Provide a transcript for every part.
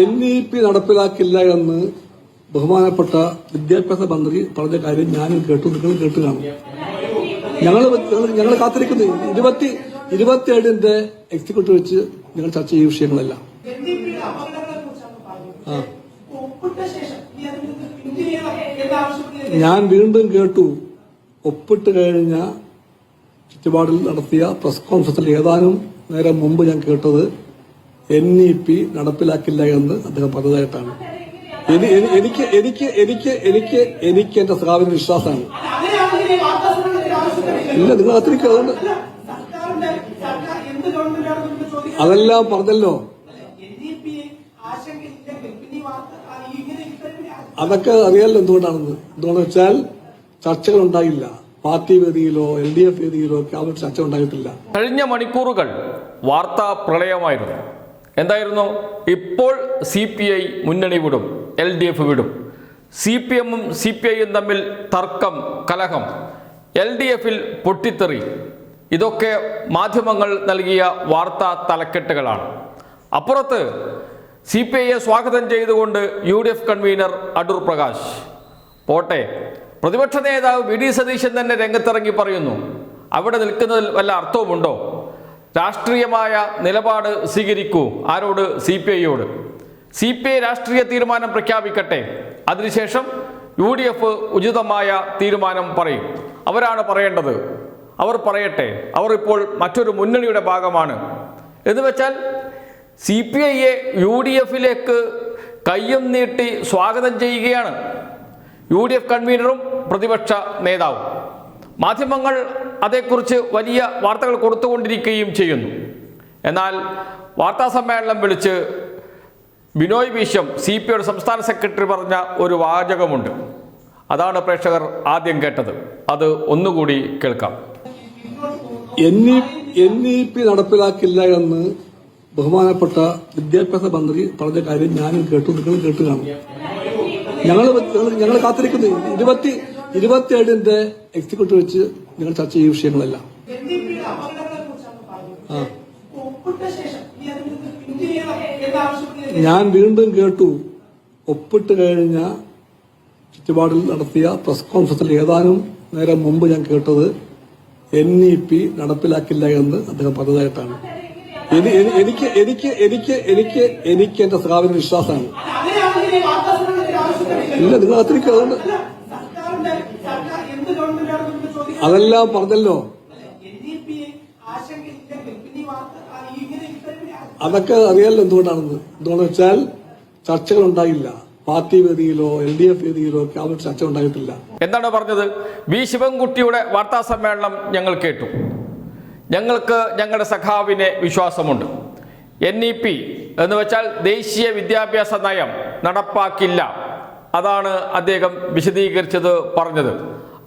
N E P നടപ്പിലാക്കില്ല എന്ന് ബഹുമാനപ്പെട്ട വിദ്യാഭ്യാസ മന്ത്രി പറഞ്ഞ കാര്യം ഞാനും കേട്ടു നിങ്ങൾ കേട്ടു കാണും. ഞങ്ങൾ ഞങ്ങൾ കാത്തിരിക്കുന്നു. ഇരുപത്തി ഇരുപത്തിയേഴിന്റെ എക്സിക്യൂട്ടീവ് വെച്ച് ഞങ്ങൾ ചർച്ച ചെയ്യും വിഷയങ്ങളെല്ലാം. ഞാൻ വീണ്ടും കേട്ടു. ഒപ്പിട്ട് കഴിഞ്ഞ ചുറ്റുപാടിൽ നടത്തിയ പ്രസ് കോൺഫറൻസിൽ ഏതാനും നേരം മുമ്പ് ഞാൻ കേട്ടത് എൻ ഇ പി നടപ്പിലാക്കില്ല എന്ന് അദ്ദേഹം പറഞ്ഞതായിട്ടാണ്. എനി- എനി- എനിക്ക് എനിക്ക് എനിക്ക് എനിക്ക് എനിക്ക് എന്റെ സഹാബിന് വിശ്വാസമാണ്. ഇല്ല നിങ്ങൾ അത്രയ്ക്ക് അതുകൊണ്ട്. അതെല്ലാം പറഞ്ഞല്ലോ. അതൊക്കെ അറിയാലോ എന്തുകൊണ്ടാണെന്ന്. എന്തുകൊണ്ടെന്ന് വെച്ചാൽ ചർച്ചകൾ ഉണ്ടായില്ല പാർട്ടി വേദിയിലോ എൽ ഡി എഫ് വേദിയിലോ ഒക്കെ അവർ ചർച്ച ഉണ്ടായിട്ടില്ല. കഴിഞ്ഞ മണിക്കൂറുകൾ വാർത്താ പ്രളയമായിരുന്നു. എന്തായിരുന്നു? ഇപ്പോൾ സി പി ഐ മുന്നണി വിടും എൽ ഡി എഫ് വിടും. സി പി എമ്മും സി പി ഐയും തമ്മിൽ തർക്കം കലഹം. എൽ ഡി എഫിൽ പൊട്ടിത്തെറി. ഇതൊക്കെ മാധ്യമങ്ങൾ നൽകിയ വാർത്താ തലക്കെട്ടുകളാണ്. അപ്പുറത്ത് സി പി ഐയെ സ്വാഗതം ചെയ്തുകൊണ്ട് U D F convener Adoor Prakash. പോട്ടെ. പ്രതിപക്ഷ നേതാവ് വി ഡി സതീശൻ തന്നെ രംഗത്തിറങ്ങി പറയുന്നു. അവിടെ നിൽക്കുന്നതിൽ വല്ല അർത്ഥവുമുണ്ടോ? രാഷ്ട്രീയമായ നിലപാട് സ്വീകരിക്കൂ. ആരോട്? സി പി ഐയോട്. സി പി ഐ രാഷ്ട്രീയ തീരുമാനം പ്രഖ്യാപിക്കട്ടെ. അതിനുശേഷം യു ഡി എഫ് ഉചിതമായ തീരുമാനം പറയും. അവരാണ് പറയേണ്ടത്. അവർ പറയട്ടെ. അവർ ഇപ്പോൾ മറ്റൊരു മുന്നണിയുടെ ഭാഗമാണ്. എന്ന് വെച്ചാൽ സി പി ഐയെ യു ഡി എഫിലേക്ക് കയ്യും നീട്ടി സ്വാഗതം ചെയ്യുകയാണ്. യു ഡി എഫ് കൺവീനറും പ്രതിപക്ഷ നേതാവും. മാധ്യമങ്ങൾ അതേക്കുറിച്ച് വലിയ വാർത്തകൾ കൊടുത്തുകൊണ്ടിരിക്കുകയും ചെയ്യുന്നു. എന്നാൽ വാർത്താ സമ്മേളനം വിളിച്ച് ബിനോയ് വിശ്വം സി പി ഐയുടെ സംസ്ഥാന സെക്രട്ടറി പറഞ്ഞ ഒരു വാചകമുണ്ട്. അതാണ് പ്രേക്ഷകർ ആദ്യം കേട്ടത്. അത് ഒന്നുകൂടി കേൾക്കാം. എൻ ഇ പി നടപ്പിലാക്കില്ല എന്ന് ബഹുമാനപ്പെട്ട വിദ്യാഭ്യാസ മന്ത്രി പറഞ്ഞ കാര്യം ഞാനും കേട്ടു നിങ്ങൾ കേട്ടു കാണും. ഞങ്ങൾ ഞങ്ങൾ കാത്തിരിക്കുന്നു. ഇരുപത്തി ഇരുപത്തിയേഴിന്റെ എക്സിക്യൂട്ടീവ് വെച്ച് ഞങ്ങൾ ചർച്ച ചെയ്യുന്ന വിഷയങ്ങളെല്ലാം. ആ ഞാൻ വീണ്ടും കേട്ടു. ഒപ്പിട്ട് കഴിഞ്ഞ ചുറ്റുപാടിൽ നടത്തിയ പ്രസ് കോൺഫറൻസിൽ ഏതാനും നേരം മുമ്പ് ഞാൻ കേട്ടത് എൻ ഇ പി നടപ്പിലാക്കില്ല എന്ന് അദ്ദേഹം പറഞ്ഞതായിട്ടാണ്. എനി- എനി- എനിക്ക് എനിക്ക് എനിക്ക് എനിക്ക് എനിക്ക് എന്റെ സഹാബിന് വിശ്വാസമാണ്. ഇല്ല നിങ്ങൾ അത്രയ്ക്ക് അതുകൊണ്ട് സർക്കാരിന്റെ സർക്കാർ എന്ത് ഗവൺമെന്റാണെന്ന് ചോദിക്കുന്നത് അതെല്ലാം പറഞ്ഞല്ലോ എൻ ഡി പി ആശങ്കയില്ലെങ്കിൽ പിന്നെ ഈ വാർത്ത ആ, ഇങ്ങനെ പറഞ്ഞല്ലോ അതൊക്കെ അറിയാലോ എന്തുകൊണ്ടാണെന്ന്? എന്തുകൊണ്ടെന്ന് വെച്ചാൽ ചർച്ചകൾ ഉണ്ടായില്ല പാർട്ടി വേദിയിലോ എൽ ഡി എഫ് വേദിയിലോ ഒക്കെ അവർ ചർച്ച ഉണ്ടായിട്ടില്ല. എന്താണ് പറഞ്ഞത്? വി ശിവൻകുട്ടിയുടെ വാർത്താ സമ്മേളനം ഞങ്ങൾ കേട്ടു. ഞങ്ങൾക്ക് ഞങ്ങളുടെ സഖാവിനെ വിശ്വാസമുണ്ട്. എൻ ഇ പി എന്ന് വെച്ചാൽ ദേശീയ വിദ്യാഭ്യാസ നയം നടപ്പാക്കില്ല. അതാണ് അദ്ദേഹം വിശദീകരിച്ചത് പറഞ്ഞത്.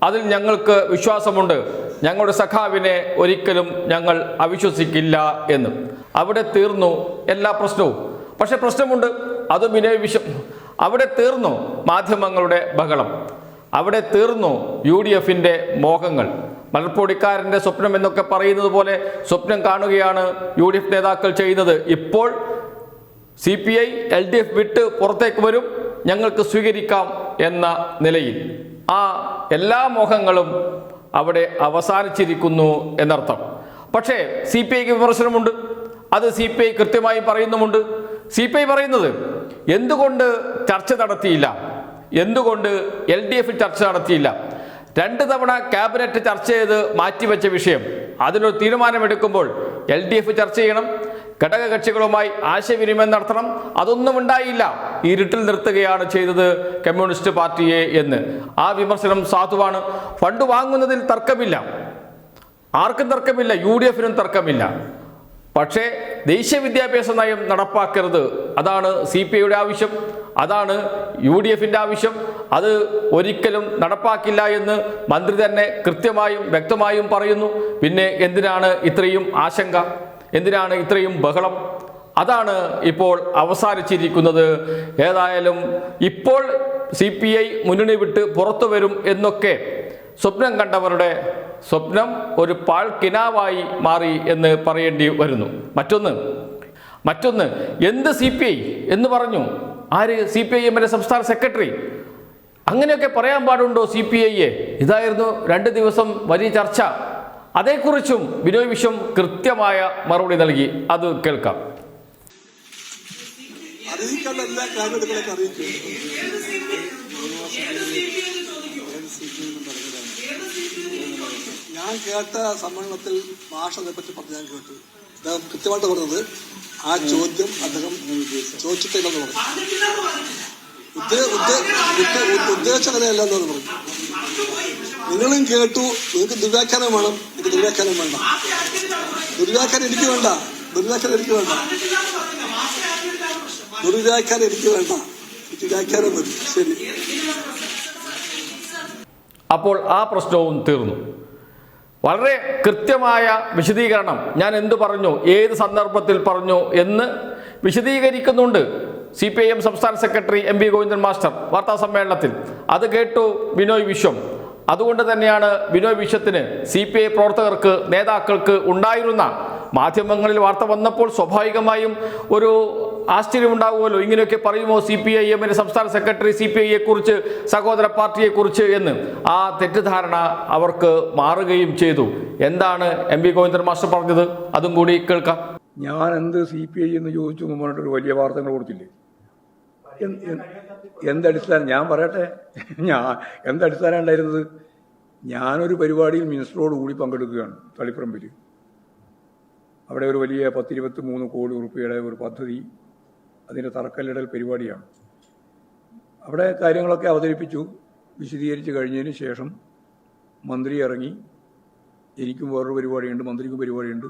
അതിൽ ഞങ്ങൾക്ക് വിശ്വാസമുണ്ട്. ഞങ്ങളുടെ സഖാവിനെ ഒരിക്കലും ഞങ്ങൾ അവിശ്വസിക്കില്ല എന്ന്. അവിടെ തീർന്നു എല്ലാ പ്രശ്നവും. പക്ഷെ പ്രശ്നമുണ്ട്. അത് വിനയ വിശ്വം അവിടെ തീർന്നു മാധ്യമങ്ങളുടെ ബഹളം. അവിടെ തീർന്നു യു ഡി എഫിന്റെ മോഹങ്ങൾ. മലർപ്പൊടിക്കാരന്റെ സ്വപ്നം എന്നൊക്കെ പറയുന്നത് പോലെ സ്വപ്നം കാണുകയാണ് യു ഡി എഫ് നേതാക്കൾ ചെയ്യുന്നത്. ഇപ്പോൾ C P I L D F വിട്ട് പുറത്തേക്ക് വരും. ഞങ്ങൾക്ക് സ്വീകരിക്കാം എന്ന നിലയിൽ. ആ എല്ലാ മോഹങ്ങളും അവിടെ അവസാനിച്ചിരിക്കുന്നു എന്നർത്ഥം. പക്ഷേ സി പി ഐക്ക് വിമർശനമുണ്ട്. അത് സി പി ഐ കൃത്യമായി പറയുന്നുമുണ്ട്. സി പി ഐ പറയുന്നത് എന്തുകൊണ്ട് ചർച്ച നടത്തിയില്ല? എന്തുകൊണ്ട് എൽ ഡി എഫിൽ ചർച്ച നടത്തിയില്ല? രണ്ട് തവണ ക്യാബിനറ്റ് ചർച്ച ചെയ്ത് മാറ്റിവെച്ച വിഷയം. അതിനൊരു തീരുമാനമെടുക്കുമ്പോൾ എൽ ഡി എഫ് ചർച്ച ചെയ്യണം. ഘടകകക്ഷികളുമായി ആശയവിനിമയം നടത്തണം. അതൊന്നും ഉണ്ടായില്ല. ഇരുട്ടിൽ നിർത്തുകയാണ് ചെയ്തത് കമ്മ്യൂണിസ്റ്റ് പാർട്ടിയെ എന്ന്. ആ വിമർശനം സാധുവാണ്. ഫണ്ട് വാങ്ങുന്നതിൽ തർക്കമില്ല. ആർക്കും തർക്കമില്ല. യു ഡി എഫിനും തർക്കമില്ല. പക്ഷേ ദേശീയ വിദ്യാഭ്യാസ നയം നടപ്പാക്കരുത്. അതാണ് സി പി ഐയുടെ ആവശ്യം. അതാണ് യു ഡി എഫിന്റെ ആവശ്യം. അത് ഒരിക്കലും നടപ്പാക്കില്ല എന്ന് മന്ത്രി തന്നെ കൃത്യമായും വ്യക്തമായും പറയുന്നു. പിന്നെ എന്തിനാണ് ഇത്രയും ആശങ്ക? എന്തിനാണ് ഇത്രയും ബഹളം? അതാണ് ഇപ്പോൾ അവസാനിച്ചിരിക്കുന്നത്. ഏതായാലും ഇപ്പോൾ സി പി ഐ മുന്നണി വിട്ട് പുറത്തു വരും എന്നൊക്കെ സ്വപ്നം കണ്ടവരുടെ സ്വപ്നം ഒരു പാഴ്ക്കിനാവായി മാറി എന്ന് പറയേണ്ടി വരുന്നു. മറ്റൊന്ന് മറ്റൊന്ന് എന്ത് സി പി ഐ എന്ന് പറഞ്ഞു? ആര്? സി പി ഐ എമ്മിന്റെ സംസ്ഥാന സെക്രട്ടറി. അങ്ങനെയൊക്കെ പറയാൻ പാടുണ്ടോ സി പി ഐയെ? ഇതായിരുന്നു രണ്ട് ദിവസം വലിയ ചർച്ച. അതേക്കുറിച്ചും ബിനോയ് വിശ്വം കൃത്യമായ മറുപടി നൽകി. അത് കേൾക്കാം. എല്ലാ അറിയിച്ചു. ഞാൻ കേട്ട സമ്മേളനത്തിൽ ഭാഷ അതേപ്പറ്റി പറഞ്ഞ് ഞാൻ കേട്ടു. അദ്ദേഹം കൃത്യമായിട്ട് പറഞ്ഞത് ആ ചോദ്യം അദ്ദേഹം ചോദിച്ചിട്ടില്ലെന്ന് പറഞ്ഞു. ഉദ്ദേശം ഉദ്ദേ- ഉദ്ദേ- ഉദ്ദേ- പറഞ്ഞു. നിങ്ങളും കേട്ടു. നിങ്ങൾക്ക് ദുരാഖ്യാനം വേണം? എനിക്ക് ദുർവ്യാഖ്യാനം വേണ്ട. ദുർവ്യാഖ്യാനം എനിക്ക് വേണ്ട. ദുർവ്യാഖ്യാനം എനിക്ക് വേണ്ട. ദുർവ്യാഖ്യാനം എനിക്ക് വേണ്ട. എനിക്ക് വ്യാഖ്യാനം മതി. ശരി. അപ്പോൾ ആ പ്രശ്നവും തീർന്നു. വളരെ കൃത്യമായ വിശദീകരണം ഞാൻ എന്തു പറഞ്ഞു ഏത് സന്ദർഭത്തിൽ പറഞ്ഞു എന്ന് വിശദീകരിക്കുന്നുണ്ട് സി പി ഐ എം സംസ്ഥാന secretary M P Govindan master വാർത്താ സമ്മേളനത്തിൽ അത് കേട്ടു ബിനോയ് വിശ്വം. അതുകൊണ്ട് തന്നെയാണ് ബിനോയ് വിശ്വത്തിന് സി പി ഐ പ്രവർത്തകർക്ക് നേതാക്കൾക്ക് ഉണ്ടായിരുന്ന മാധ്യമങ്ങളിൽ വാർത്ത വന്നപ്പോൾ സ്വാഭാവികമായും ഒരു ആശ്ചര്യമുണ്ടാകുമല്ലോ ഇങ്ങനെയൊക്കെ പറയുമോ സി പി ഐ എമ്മിന്റെ സംസ്ഥാന സെക്രട്ടറി സി പി സഹോദര പാർട്ടിയെക്കുറിച്ച് എന്ന്? ആ തെറ്റിദ്ധാരണ അവർക്ക് മാറുകയും ചെയ്തു. എന്താണ് എം വി ഗോവിന്ദൻ മാസ്റ്റർ പറഞ്ഞത്? അതും കൂടി കേൾക്കാം. ഞാൻ എന്ത് സി പി ഐ എന്ന് ചോദിച്ചു മുമ്പോട്ട് പറഞ്ഞിട്ടൊരു വലിയ വാർത്തകൾ കൊടുത്തില്ലേ? എന്തടിസ്ഥാനം ഞാൻ പറയട്ടെ. ഞാൻ എന്തടിസ്ഥാനം ഉണ്ടായിരുന്നത് ഞാനൊരു പരിപാടിയിൽ മിനിസ്റ്ററോട് കൂടി പങ്കെടുക്കുകയാണ് തളിപ്പറമ്പിൽ അവിടെ ഒരു വലിയ പത്തിരുപത്തി മൂന്ന് കോടി ഉറുപ്പിയുടെ ഒരു പദ്ധതി അതിന്റെ തറക്കല്ലിടൽ പരിപാടിയാണ്. അവിടെ കാര്യങ്ങളൊക്കെ അവതരിപ്പിച്ചു വിശദീകരിച്ച് കഴിഞ്ഞതിന് ശേഷം മന്ത്രി ഇറങ്ങി. എനിക്കും വേറൊരു പരിപാടിയുണ്ട് മന്ത്രിക്കും പരിപാടിയുണ്ട്.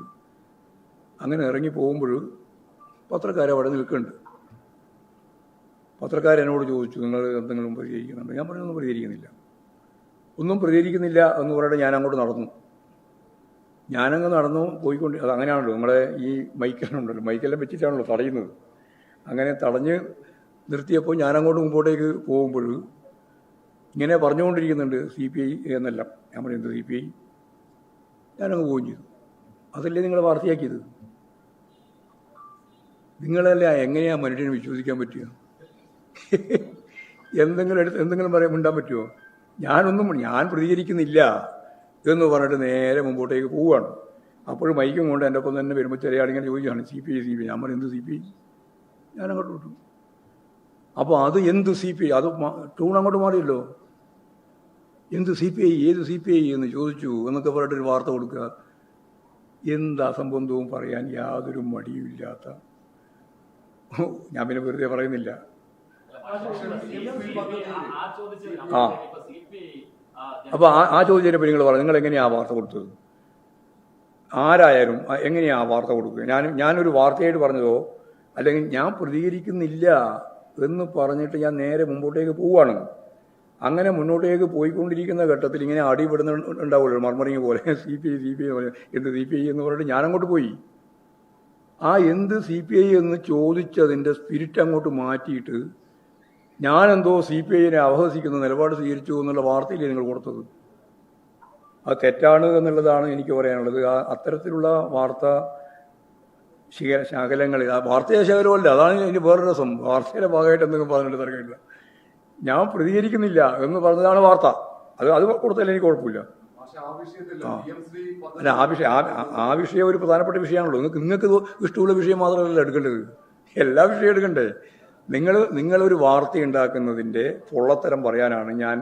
അങ്ങനെ ഇറങ്ങി പോകുമ്പോൾ പത്രക്കാർ അവിടെ നിൽക്കുന്നുണ്ട്. പത്രക്കാരെന്നോട് ചോദിച്ചു നിങ്ങൾ എന്തെങ്കിലും പ്രതികരിക്കുന്നുണ്ട്? ഞാൻ പറഞ്ഞൊന്നും പ്രതികരിക്കുന്നില്ല. ഒന്നും പ്രതികരിക്കുന്നില്ല എന്ന് പറഞ്ഞിട്ട് ഞാൻ അങ്ങോട്ട് നടന്നു. ഞാനങ്ങ് നടന്നു പോയിക്കൊണ്ട് അത് അങ്ങനെയാണല്ലോ നിങ്ങളെ ഈ മൈക്കെല്ലാം മൈക്കെല്ലാം വെച്ചിട്ടാണല്ലോ തടയുന്നത്. അങ്ങനെ തടഞ്ഞ് നിർത്തിയപ്പോൾ ഞാനങ്ങോട്ട് മുമ്പോട്ടേക്ക് പോകുമ്പോൾ ഇങ്ങനെ പറഞ്ഞുകൊണ്ടിരിക്കുന്നുണ്ട് സി പി ഐ എന്നല്ല. ഞാൻ പറയുന്നത് സി പി ഐ? ഞാനങ്ങ് പോവുകയും ചെയ്തു. അതല്ലേ നിങ്ങൾ വാർത്തയാക്കിയത്? നിങ്ങളല്ല എങ്ങനെയാണ് മനുഷ്യനെ വിശ്വസിക്കാൻ പറ്റുക? എന്തെങ്കിലും എടുത്ത് എന്തെങ്കിലും പറയാൻ മിണ്ടാൻ പറ്റുമോ ഞാനൊന്നും ഞാൻ പ്രതികരിക്കുന്നില്ല എന്ന് പറഞ്ഞിട്ട് നേരെ മുമ്പോട്ടേക്ക് പോവുകയാണ്. അപ്പോഴും മൈക്കും കൊണ്ട് എന്റെ ഒപ്പം തന്നെ വരുമ്പോൾ ചെറിയ ആളിങ്ങനെ ചോദിക്കുകയാണ് C P I C P ഞാൻ പറഞ്ഞു എന്ത് സി പി ഐ? ഞാൻ അങ്ങോട്ട് വിട്ടു. അപ്പോൾ അത് എന്ത് സി പി ഐ? അത് ടൂൺ അങ്ങോട്ട് മാറിയല്ലോ. എന്ത് സി പി ഐ? ഏത് സി പി ഐ എന്ന് ചോദിച്ചു എന്നൊക്കെ പറഞ്ഞിട്ടൊരു വാർത്ത കൊടുക്കുക. എന്ത് അസംബന്ധവും പറയാൻ യാതൊരു മടിയുമില്ലാത്ത ഞാൻ പിന്നെ വെറുതെ പറയുന്നില്ല. ആ. അപ്പൊ ആ ആ ചോദിച്ചതിനെ നിങ്ങൾ പറഞ്ഞു നിങ്ങൾ എങ്ങനെയാ ആ വാർത്ത കൊടുത്തത്? ആരായാലും എങ്ങനെയാണ് എങ്ങനെയാ ആ വാർത്ത കൊടുക്കുക? ഞാൻ ഞാനൊരു വാർത്തയായിട്ട് പറഞ്ഞതോ അല്ലെങ്കിൽ ഞാൻ പ്രതികരിക്കുന്നില്ല എന്ന് പറഞ്ഞിട്ട് ഞാൻ നേരെ മുമ്പോട്ടേക്ക് പോവുകയാണ്. അങ്ങനെ മുന്നോട്ടേക്ക് പോയിക്കൊണ്ടിരിക്കുന്ന ഘട്ടത്തിൽ ഇങ്ങനെ അടിപെടുന്ന മർമറിങ് പോലെ. C P I C P I എന്ത് സി പി ഐ എന്ന് പറഞ്ഞിട്ട് ഞാൻ അങ്ങോട്ട് പോയി. ആ എന്ത് സി പി ഐ എന്ന് ചോദിച്ചതിന്റെ സ്പിരിറ്റ് അങ്ങോട്ട് മാറ്റിയിട്ട് ഞാനെന്തോ സി പി ഐനെ അവഹസിക്കുന്ന നിലപാട് സ്വീകരിച്ചു എന്നുള്ള വാർത്തയില്ലേ നിങ്ങൾ കൊടുത്തത്? അത് തെറ്റാണ് എന്നുള്ളതാണ് എനിക്ക് പറയാനുള്ളത്. ആ അത്തരത്തിലുള്ള വാർത്ത ശിഖ ശകലങ്ങളിൽ ആ വാർത്തയെ ശകലമല്ല അതാണ് എനിക്ക് വേറൊരു രസം. വാർത്തയുടെ ഭാഗമായിട്ട് എന്തെങ്കിലും പറഞ്ഞിട്ട് തിരക്കില്ല ഞാൻ പ്രതികരിക്കുന്നില്ല എന്ന് പറഞ്ഞതാണ് വാർത്ത. അത് അത് കൊടുത്താലും എനിക്ക് കുഴപ്പമില്ല. അല്ല ആ വിഷയം ആ വിഷയം ഒരു പ്രധാനപ്പെട്ട വിഷയമാണല്ലോ. നിങ്ങൾക്ക് നിങ്ങൾക്ക് ഇഷ്ടമുള്ള വിഷയം മാത്രമല്ല എടുക്കേണ്ടത്. എല്ലാ വിഷയം എടുക്കണ്ടേ? നിങ്ങൾ നിങ്ങളൊരു വാർത്ത ഉണ്ടാക്കുന്നതിന്റെ പൊള്ളത്തരം പറയാനാണ് ഞാൻ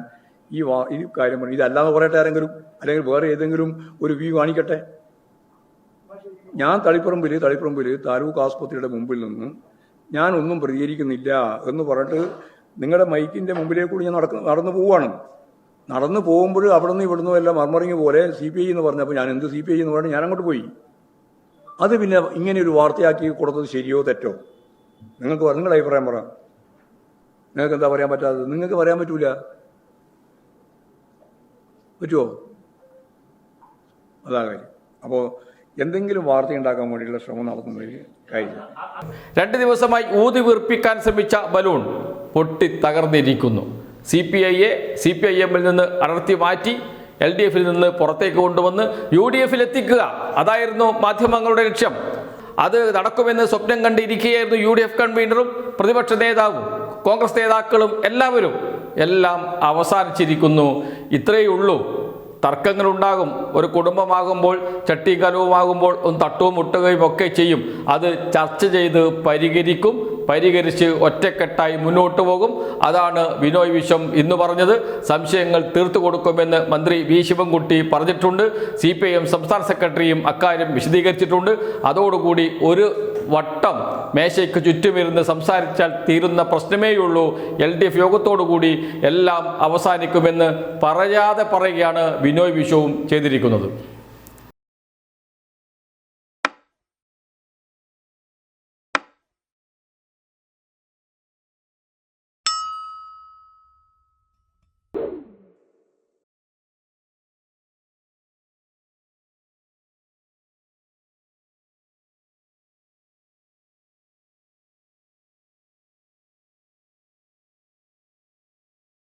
ഈ വാ ഈ കാര്യം പറഞ്ഞു ഇതല്ലാതെ പറയട്ടെ ആരെങ്കിലും അല്ലെങ്കിൽ വേറെ ഏതെങ്കിലും ഒരു വ്യൂ കാണിക്കട്ടെ? ഞാൻ തളിപ്പറമ്പിൽ തളിപ്പറമ്പിൽ താലൂക്ക് ആസ്പത്രിയുടെ മുമ്പിൽ നിന്ന് ഞാൻ ഒന്നും പ്രതികരിക്കുന്നില്ല എന്ന് പറഞ്ഞിട്ട് നിങ്ങളുടെ മൈക്കിന്റെ മുമ്പിലേക്കൂടി ഞാൻ നടക്കുന്ന നടന്നു പോവുകയാണ് നടന്നു പോകുമ്പോൾ അവിടെ നിന്ന് ഇവിടുന്ന് എല്ലാം മർമറിങ് പോലെ സി പി ഐ എന്ന് പറഞ്ഞപ്പോൾ ഞാൻ എന്ത് സി പി ഐ എന്ന് പറഞ്ഞു ഞാൻ അങ്ങോട്ട് പോയി. അത് പിന്നെ ഇങ്ങനെ ഒരു വാർത്തയാക്കി കൊടുത്തത് ശരിയോ തെറ്റോ? നിങ്ങൾക്ക് നിങ്ങളുടെ അഭിപ്രായം പറ. നിങ്ങൾക്ക് എന്താ പറയാൻ പറ്റാത്തത്? നിങ്ങൾക്ക് പറയാൻ പറ്റൂല. പറ്റുമോ അതാ കാര്യം. അപ്പോൾ എന്തെങ്കിലും വാർത്ത ഉണ്ടാക്കാൻ വേണ്ടിയുള്ള ശ്രമം നടത്തുന്നതിൽ കാര്യം. രണ്ട് ദിവസമായി ഊതി വീർപ്പിക്കാൻ ശ്രമിച്ച ബലൂൺ പൊട്ടി തകർന്നിരിക്കുന്നു. സി പി ഐയെ സി പി ഐ എമ്മിൽ നിന്ന് അടർത്തി മാറ്റി എൽ ഡി എഫിൽ നിന്ന് പുറത്തേക്ക് കൊണ്ടുവന്ന് യു ഡി എഫിൽ എത്തിക്കുക. അതായിരുന്നു മാധ്യമങ്ങളുടെ ലക്ഷ്യം. അത് നടക്കുമെന്ന് സ്വപ്നം കണ്ടിരിക്കുകയായിരുന്നു യു ഡി എഫ് കൺവീനറും പ്രതിപക്ഷ നേതാവും. കോൺഗ്രസ് നേതാക്കളും എല്ലാവരും എല്ലാം അവസാനിച്ചിരിക്കുന്നു. ഇത്രയേ ഉള്ളൂ. തർക്കങ്ങളുണ്ടാകും. ഒരു കുടുംബമാകുമ്പോൾ ചട്ടിക്കലവുമാകുമ്പോൾ ഒന്ന് തട്ടുവും മുട്ടുകയും ഒക്കെ ചെയ്യും. അത് ചർച്ച ചെയ്ത് പരിഹരിക്കും. പരിഹരിച്ച് ഒറ്റക്കെട്ടായി മുന്നോട്ട് പോകും. അതാണ് ബിനോയ് വിശ്വം ഇന്ന് പറഞ്ഞത്. സംശയങ്ങൾ തീർത്തു കൊടുക്കുമെന്ന് മന്ത്രി വി ശിവൻകുട്ടി പറഞ്ഞിട്ടുണ്ട്. സി പി ഐ എം സംസ്ഥാന സെക്രട്ടറിയും അക്കാര്യം വിശദീകരിച്ചിട്ടുണ്ട്. അതോടുകൂടി ഒരു വട്ടം മേശയ്ക്ക് ചുറ്റുമിരുന്ന് സംസാരിച്ചാൽ തീരുന്ന പ്രശ്നമേയുള്ളൂ. എൽ ഡി എഫ് യോഗത്തോടുകൂടി എല്ലാം അവസാനിക്കുമെന്ന് പറയാതെ പറയുകയാണ് വിനോയ് വിശ്വവും ചെയ്തിരിക്കുന്നത്.